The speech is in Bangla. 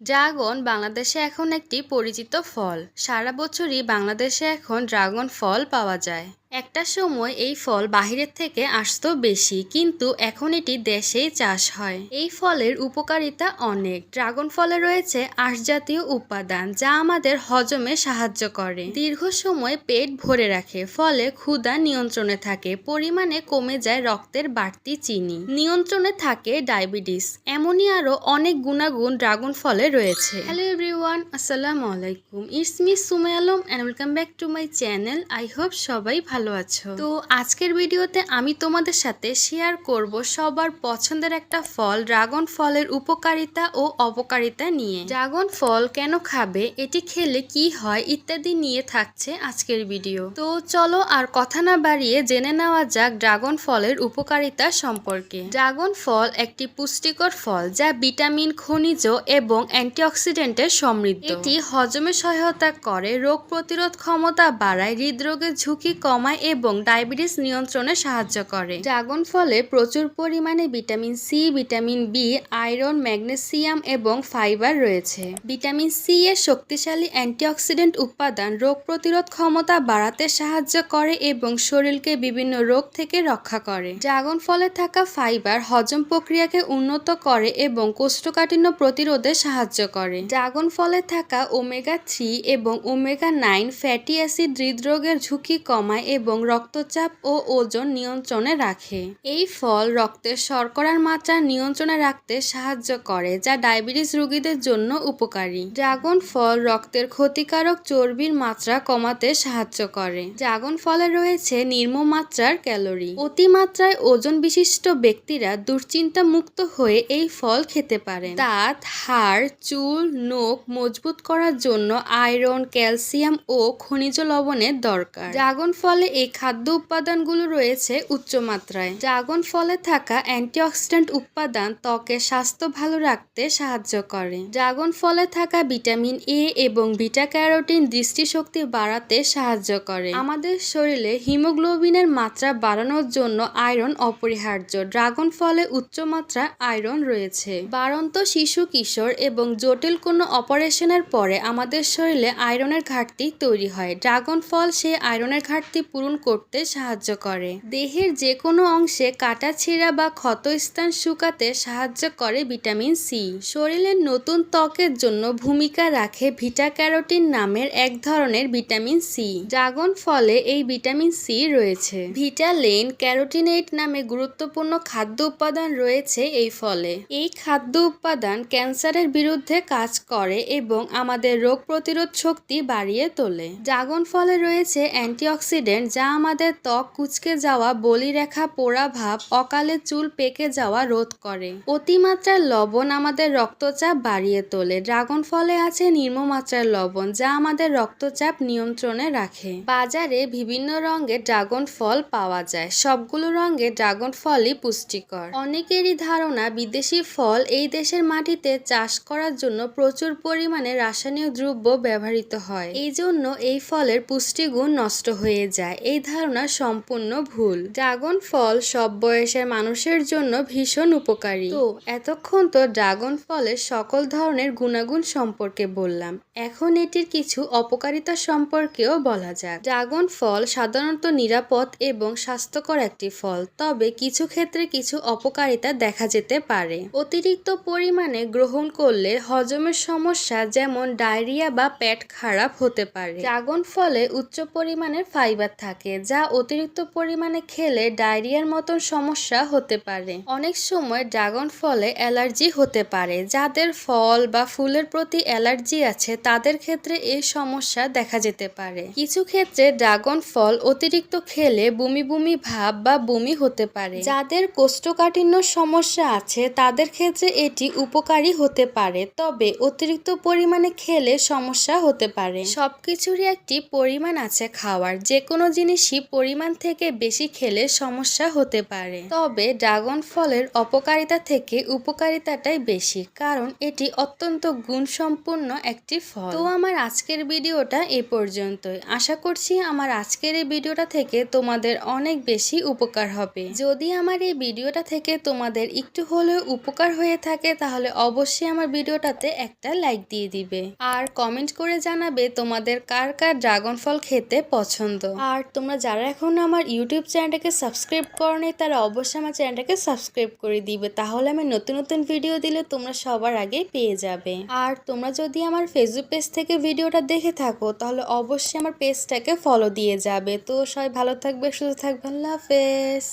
ড্রাগন বাংলাদেশে এখন একটি পরিচিত ফল। সারা বছরই বাংলাদেশে এখন ড্রাগন ফল পাওয়া যায়। একটা সময় এই ফল বাহিরের থেকে আসতো বেশি, কিন্তু এখন এটি দেশেই চাষ হয়। এই ফলের উপকারিতা অনেক। ড্রাগন ফলে রয়েছে আঁশজাতীয় উপাদান, যা আমাদের হজমে সাহায্য করে। দীর্ঘ সময় পেট ভরে রাখে, ফলে ক্ষুধা নিয়ন্ত্রণে থাকে, পরিমাণে কমে যায় রক্তের বাড়তি চিনি। নিয়ন্ত্রণে থাকে ডায়াবেটিস, এমনই আরও অনেক গুণাগুণ ড্রাগন ফলে রয়েছে। হ্যালো এভরিওয়ান, আসসালামু আলাইকুম। It's me Sume Alam and welcome back to my channel I hope সবাই ভালো আছো? তো আজকের ভিডিওতে আমি তোমাদের সাথে শেয়ার করব সবার পছন্দের একটা ফল, ড্রাগন ফলের উপকারিতা ও অপকারিতা নিয়ে। ড্রাগন ফল কেন খাবে, এটি খেলে কি হয় ইত্যাদি নিয়ে থাকছে আজকের ভিডিও। তো চলো আর কথা না বাড়িয়ে জেনে নেওয়া যাক ড্রাগন ফলের উপকারিতা সম্পর্কে। ড্রাগন ফল একটি পুষ্টিকর ফল যা ভিটামিন, খনিজ এবং অ্যান্টিঅক্সিডেন্টে সমৃদ্ধ। এটি হজমে সহায়তা করে, রোগ প্রতিরোধ ক্ষমতা বাড়ায়, হৃদরোগের ঝুঁকি কমায় এবং ডায়াবেটিস নিয়ন্ত্রণে সাহায্য করে। ড্রাগন ফলে প্রচুর পরিমাণে vitamin C, vitamin B, iron, magnesium এবং ফাইবার রয়েছে। ভিটামিন সি এর শক্তিশালী অ্যান্টিঅক্সিডেন্ট উপাদান রোগ প্রতিরোধ ক্ষমতা বাড়াতে সাহায্য করে এবং শরীরকে বিভিন্ন রোগ থেকে রক্ষা করে। ড্রাগন ফলে থাকা ফাইবার হজম প্রক্রিয়াকে উন্নত করে এবং কোষ্ঠকাঠিন্য প্রতিরোধে সাহায্য করে। ড্রাগন ফলে থাকা ওমেগা থ্রি এবং ওমেগা নাইন ফ্যাটি অ্যাসিড হৃদরোগের ঝুঁকি কমায় এবং রক্তচাপ ও ওজন নিয়ন্ত্রণে রাখে। এই ফল রক্তের শর্করার মাত্রা নিয়ন্ত্রণে রাখতে সাহায্য করে, যা ডায়াবেটিস রোগীদের জন্য উপকারী। ড্রাগন ফল রক্তের ক্ষতিকারক চর্বির মাত্রা কমাতে সাহায্য করে। ড্রাগন ফলে রয়েছে নিম্নমাত্রার ক্যালোরি। অতিমাত্রায় ওজন বিশিষ্ট ব্যক্তিরা দুশ্চিন্তা মুক্ত হয়ে এই ফল খেতে পারেন। দাঁত, হাড়, চুল, নখ মজবুত করার জন্য আয়রন, ক্যালসিয়াম ও খনিজ লবণের দরকার। ড্রাগন ফলে এই খাদ্য উপাদানগুলো রয়েছে উচ্চ মাত্রায় ড্রাগন ফলে থাকা অ্যান্টিঅক্সিডেন্ট উপাদান ত্বকের স্বাস্থ্য ভালো রাখতে সাহায্য করে। ড্রাগন ফলে থাকা ভিটামিন এ এবং বিটা ক্যারোটিন দৃষ্টিশক্তি বাড়াতে সাহায্য করে। আমাদের শরীরে হিমোগ্লোবিনের মাত্রা বাড়ানোর জন্য আয়রন অপরিহার্য। ড্রাগন ফলে উচ্চমাত্রা আয়রন রয়েছে। বাড়ন্ত শিশু কিশোর এবং জটিল কোনো অপারেশনের পরে আমাদের শরীরে আয়রনের ঘাটতি তৈরি হয়। ড্রাগন ফল সেই আয়রনের ঘাটতি পূরণ করতে সাহায্য করে। দেহের যে কোনো অংশে কাটা ছিঁড়া বা ক্ষত স্থান শুকাতে সাহায্য করে ভিটামিন সি। শরীরের নতুন ত্বকের জন্য ভূমিকা রাখে ভিটা ক্যারোটিন নামের এক ধরনের ভিটামিন সি। ড্রাগন ফলে এই ভিটামিন সি রয়েছে। ভিটালেন ক্যারোটিনেট নামে গুরুত্বপূর্ণ খাদ্য উপাদান রয়েছে এই ফলে। এই খাদ্য উপাদান ক্যান্সারের বিরুদ্ধে কাজ করে এবং আমাদের রোগ প্রতিরোধ শক্তি বাড়িয়ে তোলে। ড্রাগন ফলে রয়েছে অ্যান্টিঅক্সিডেন্ট যা আমাদের ত্বক কুচকে যাওয়া, বলিরেখা পোড়া ভাব, অকালে চুল পেকে যাওয়া রোধ করে। অতিমাত্রার লবণ আমাদের রক্তচাপ বাড়িয়ে তোলে। ড্রাগন ফলে আছে নিম্নমাত্রার লবণ, যা আমাদের রক্তচাপ নিয়ন্ত্রণে রাখে। বাজারে বিভিন্ন রঙের ড্রাগন ফল পাওয়া যায়। সবগুলো রঙের ড্রাগন ফলই পুষ্টিকর। অনেকেরই ধারণা, বিদেশি ফল এই দেশের মাটিতে চাষ করার জন্য প্রচুর পরিমাণে রাসায়নিক দ্রব্য ব্যবহৃত হয়। এই জন্য এই ফলের পুষ্টিগুণ নষ্ট হয়ে যায়। এই ধারণা সম্পূর্ণ ভুল। ড্রাগন ফল সব বয়সের মানুষের জন্য ভীষণ উপকারী। তো, এতক্ষণ তো ড্রাগন ফলের সকল ধরনের গুণাগুণ সম্পর্কে বললাম। এখন এটির কিছু অপকারিতা সম্পর্কেও বলা যাক। ড্রাগন ফল সাধারণত নিরাপদ এবং স্বাস্থ্যকর একটি ফল, তবে কিছু ক্ষেত্রে কিছু অপকারিতা দেখা যেতে পারে। অতিরিক্ত পরিমাণে গ্রহণ করলে হজমের সমস্যা যেমন ডায়রিয়া বা পেট খারাপ হতে পারে। ড্রাগন ফলে উচ্চ পরিমাণের ফাইবার থাকে, যা অতিরিক্ত পরিমাণে খেলে ডায়রিয়ার মতন সমস্যা হতে পারে। অনেক সময় ড্রাগন ফলে অ্যালার্জি হতে পারে, যাদের ফল বা ফুলের প্রতি অ্যালার্জি আছে তাদের ক্ষেত্রে এই সমস্যা দেখা যেতে পারে। কিছু ক্ষেত্রে ড্রাগন ফল অতিরিক্ত খেলে বমি বমি ভাব বা বমি হতে পারে। যাদের কোষ্ঠকাঠিন্য সমস্যা আছে তাদের ক্ষেত্রে এটি উপকারী হতে পারে, তবে অতিরিক্ত পরিমাণে খেলে সমস্যা হতে পারে। সবকিছুরই একটি পরিমাণ আছে খাওয়ার যে কোনো জিনিসই পরিমাণ থেকে বেশি খেলে সমস্যা হতে পারে। তবে ড্রাগন ফলের অপকারিতা থেকে উপকারিতাটাই বেশি, কারণ এটি অত্যন্ত গুণসম্পন্ন একটি ফল। তো আমার আজকের ভিডিওটা এ পর্যন্তই। আশা করছি আমার আজকের এই ভিডিওটা থেকে তোমাদের অনেক বেশি উপকার হবে। যদি আমার এই ভিডিওটা থেকে তোমাদের একটু হলেও উপকার হয়ে থাকে, তাহলে অবশ্যই আমার ভিডিওটাতে একটা লাইক দিয়ে দিবে। আর কমেন্ট করে জানাবে তোমাদের কার কার ড্রাগন ফল খেতে পছন্দ। আর তোমরা যারা এখন আমার ইউটিউব চ্যানেলটাকে সাবস্ক্রাইব করনি, তারা অবশ্যই আমার চ্যানেলটাকে সাবস্ক্রাইব করে দিবে। তাহলে আমি নতুন নতুন ভিডিও দিলে তোমরা সবার আগে পেয়ে যাবে। আর তোমরা যদি আমার ফেসবুক পেজ থেকে ভিডিওটা দেখে থাকো, তাহলে অবশ্যই আমার পেজটাকে ফলো দিয়ে যাবে। তো সবাই ভালো থাকবে, সুস্থ থাকবে। আল্লাহ হাফেজ।